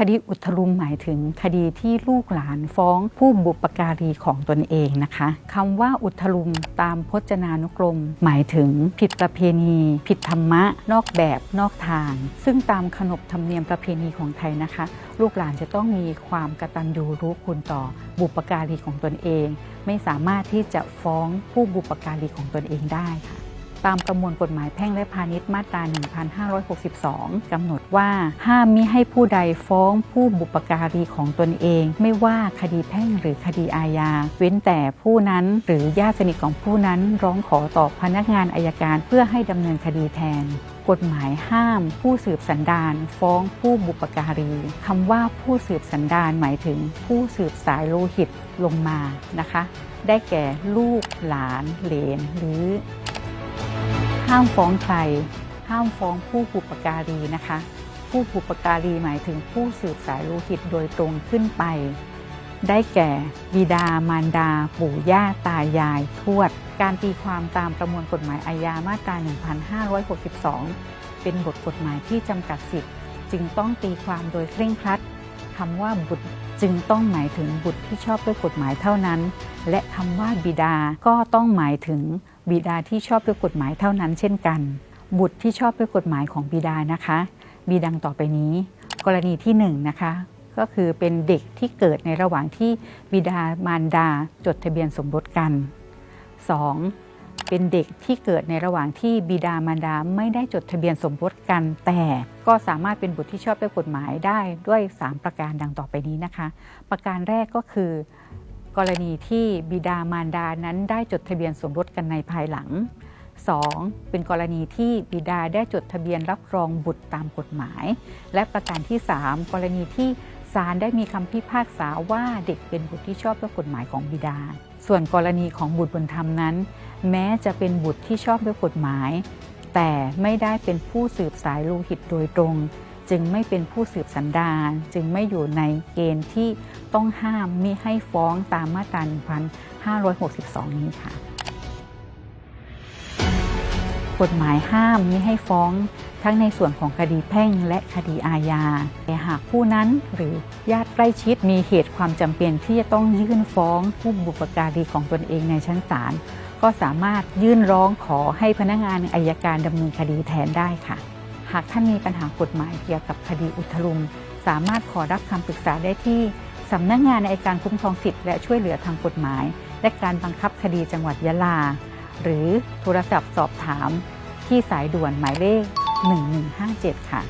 คดีอุทลุมหมายถึงคดีที่ลูกหลานฟ้องผู้บุปการีของตนเองนะคะคำว่าอุทลุมตามพจนานุกรม หมายถึงผิดประเพณี ผิดธรรมะ นอกแบบนอกทาง ซึ่งตามขนบธรรมเนียมประเพณีของไทยนะคะ ลูกหลานจะต้องมีความกตัญญูรู้คุณต่อบุปการีของตนเอง ไม่สามารถที่จะฟ้องผู้บุปการีของตนเองได้ค่ะ ตามประมวลกฎหมายแพ่งและพาณิชย์มาตรา 1562 กำหนดว่า ห้ามมิให้ผู้ใดฟ้องผู้บุปการีของตนเอง ไม่ว่าคดีแพ่งหรือคดีอาญา เว้นแต่ผู้นั้นหรือญาติสนิทของผู้นั้นร้องขอต่อพนักงานอายการเพื่อให้ดำเนินคดีแทนกฎหมายห้าม ผู้สืบสันดานฟ้องผู้บุปการีคำว่าผู้สืบสันดานหมายถึง ผู้สืบสายโลหิตลงมานะคะ ได้แก่ลูกหลานเหลนหรือ ห้ามฟ้องใคร ห้ามฟ้องผู้บุปการีนะคะ ผู้บุปการีหมายถึงผู้สืบสายโลหิตโดยตรงขึ้นไป ได้แก่บิดามารดา ปู่ย่าตายาย ทวด การตีความตามประมวลกฎหมายอาญามาตรา 1562 เป็นบทกฎหมายที่จำกัดสิทธิ์ จึงต้องตีความโดยเคร่งครัดคำว่าบุตรจึงต้องหมายถึงบุตรที่ชอบด้วยกฎหมายเท่านั้น และคำว่าบิดาก็ต้องหมายถึง บิดาที่ชอบด้วยกฎหมายเท่านั้นเช่นกัน บุตรที่ชอบด้วยกฎหมายของบิดานะคะ มีดังต่อไปนี้ กรณีที่1นงนะคะก็คือเป็นเด็กที่เกิดในระหว่างที่บิดามารดาจดทะเบียนสมรสกัน 2. เป็นเด็กที่เกิดในระหว่างที่บิดามารดาไม่ได้จดทะเบียนสมรสกัน แต่ก็สามารถเป็นบุตรที่ชอบด้วยกฎหมายได้ด้วย 3 ประการดังต่อไปนี้นะคะ ประการแรกก็คือ กรณีที่บิดามารดานั้นได้จดทะเบียนสมรสกันในภายหลัง 2. เป็นกรณีที่บิดาได้จดทะเบียนรับรองบุตรตามกฎหมาย และประการที่ 3 กรณีที่ศาลได้มีคำพิพากษาว่าเด็กเป็นบุตรที่ชอบด้วยกฎหมายของบิดา ส่วนกรณีของบุตรบุญธรรมนั้น แม้จะเป็นบุตรที่ชอบด้วยกฎหมาย แต่ไม่ได้เป็นผู้สืบสายโลหิตโดยตรง จึงไม่เป็นผู้สืบสันดานจึงไม่อยู่ในเกณฑ์ที่ต้องห้ามมิให้ฟ้องตามมาตรา 1562 นี้ค่ะ กฎหมายห้ามมิให้ฟ้องทั้งในส่วนของคดีแพ่งและคดีอาญาแต่หากผู้นั้นหรือญาติใกล้ชิดมีเหตุความจำเป็นที่จะต้องยื่นฟ้องผู้บุปการีของตนเองในชั้นศาลก็สามารถยื่นร้องขอให้พนักงานอายการดำเนินคดีแทนได้ค่ะากท่านมีปัญหากฎหมายเกี่ยวกับคดีอุทลุม สามารถขอรับคำปรึกษาได้ที่สำนักงานในการคุ้มครองสิทธิและช่วยเหลือทางกฎหมาย และการบังคับคดีจังหวัดยะลา หรือโทรศัพท์สอบถามที่สายด่วนหมายเลข 1157 ค่ะ